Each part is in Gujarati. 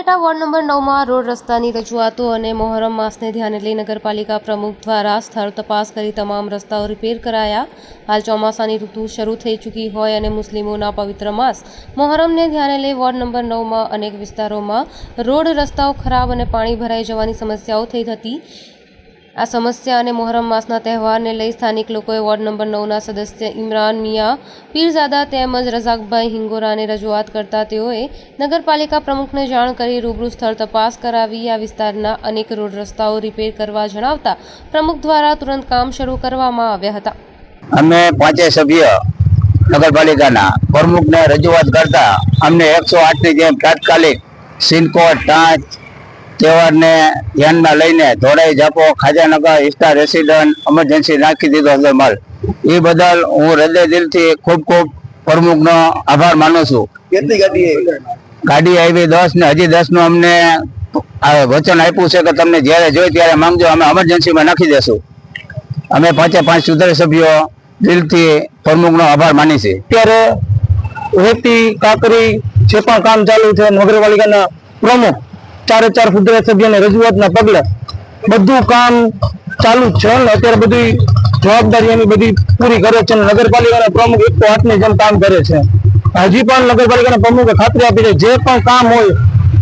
ઉપલેટા વોર્ડ નંબર નવમાં રોડ રસ્તાની રજૂઆતો અને મોહરમ માસને ધ્યાને લઈ નગરપાલિકા પ્રમુખ દ્વારા સ્થળ તપાસ કરી તમામ રસ્તાઓ રિપેર કરાયા. હાલ ચોમાસાની ઋતુ શરૂ થઈ ચૂકી હોય અને મુસ્લિમોના પવિત્ર માસ મોહરમને ધ્યાને લઈ વોર્ડ નંબર નવમાં અનેક વિસ્તારોમાં રોડ રસ્તાઓ ખરાબ અને પાણી ભરાઈ જવાની સમસ્યાઓ થઈ હતી આ સમસ્યા અને મોહરમ માસના તહેવારને લઈ સ્થાનિક લોકોએ વોર્ડ નંબર નવના સદસ્ય ઇમરાન મિયા, પીરઝાદા તેમજ રઝાકભાઈ હિંગોરાને રજૂઆત કરતા તેઓએ નગરપાલિકા પ્રમુખને જાણ કરી રૂબરૂ સ્થળ તપાસ કરાવી, આ વિસ્તારના અનેક રોડ રસ્તાઓ રિપેર કરવા જણાવતા પ્રમુખ દ્વારા તુરંત કામ શરૂ કરવામાં આવ્યા હતા. અમે પાંચે સભ્ય નગરપાલિકાના પ્રમુખને રજૂઆત કરતા અમને એકસો આઠની જેમ તાત્કાલિક સિનકોટ ટાંચ તહેવારને ધ્યાનમાં લઈને ધોળાઈ જાપો ખાજાનગર ઇસ્ટા રેસિડન્ટ એમરજન્સી નાખી દીધો હતો માલ. એ બદલ હું હૃદય દિલથી ખૂબ ખૂબ પ્રમુખનો આભાર માનું છું. કેટલી ગાડી? ગાડી આવી દસ ને હજી દસનું અમને વચન આપ્યું છે કે તમને જ્યારે જોઈ ત્યારે માંગજો અમે એમરજન્સીમાં નાખી દેશું. અમે પાંચે પાંચ સુધાર સભ્યો દિલથી પ્રમુખનો આભાર માની છે ત્યારે રેતી કાકરી જે પણ કામ ચાલુ છે નગરપાલિકાના પ્રમુખ ચારે ચાર સુધારા સભ્યોની રજૂઆતના પગલે બધું કામ ચાલુ છે અને અત્યારે બધી જવાબદારી એની બધી પૂરી કરે છે અને નગરપાલિકાના પ્રમુખ એક હાથની જેમ કામ કરે છે. હજી પણ નગરપાલિકાના પ્રમુખે ખાતરી આપી છે, જે પણ કામ હોય,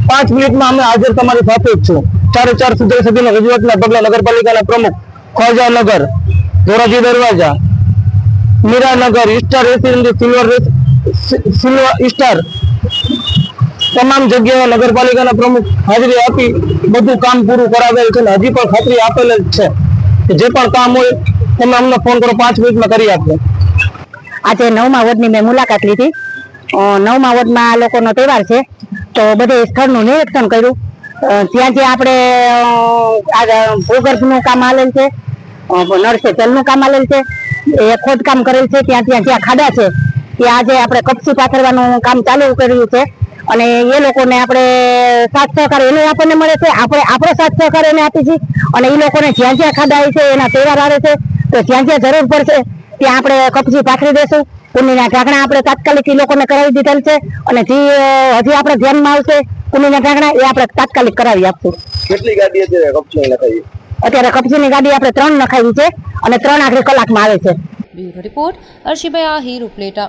પાંચ મિનિટમાં અમે હાજર તમારી સાથે જ છું. ચારે ચાર સુધારા સભ્યોની રજૂઆતના પગલે નગરપાલિકાના પ્રમુખ ખ્વાજાનગર ધોરાજી દરવાજા, Miranagar star residency silver silver star તમામ જગ્યાએ નગરપાલિકાના પ્રમુખ હાજરી આપી બધું કામ પૂરું કરાવેલ છે અને હજી પણ ખાતરી આપેલ જ છે જે પણ કામ હોય તમે અમને ફોન કરો, પાંચ મિનિટમાં કરી આપજો આજે નવમા વોર્ડની મેં મુલાકાત લીધી. નવમા વોર્ડમાં આ લોકોનો તહેવાર છે. તો બધે સ્થળનું નિરીક્ષણ કર્યું. ત્યાં જ્યાં આપણે ભૂગર્ભનું કામ આલેલ છે નળસે તેલનું કામ આલેલ છે, એ ખોદકામ કરેલ છે. ત્યાં ત્યાં, જ્યાં ખાડા છે, ત્યાં આજે આપણે કપસી પાથરવાનું કામ ચાલુ કર્યું છે. અને એ લોકોને આપણે સાથ સહકાર એને આપણને મળે છે. આપણે આપણો સાથ સહકાર એને આપી છીએ. અને એ લોકોને જ્યાં જ્યાં ખાધા છે એના તહેવાર આવે છે તો જ્યાં જ્યાં જરૂર પડશે ત્યાં આપણે કપચી પાથરી દેશું. કુંડીના ઢાંકણા આપણે તાત્કાલિક એ લોકોને કરાવી દીધેલ છે. અને જે હજી આપણે ધ્યાનમાં આવશે કુંડીના ઢાંકણા એ આપણે તાત્કાલિક કરાવી આપશું. કેટલી ગાડી છે કપચી અત્યારે કપચીની ગાડી આપણે ત્રણ નખાવી છે અને ત્રણ આખરી કલાકમાં આવે છે. Bureau report Arshibhai Ahir Upleta.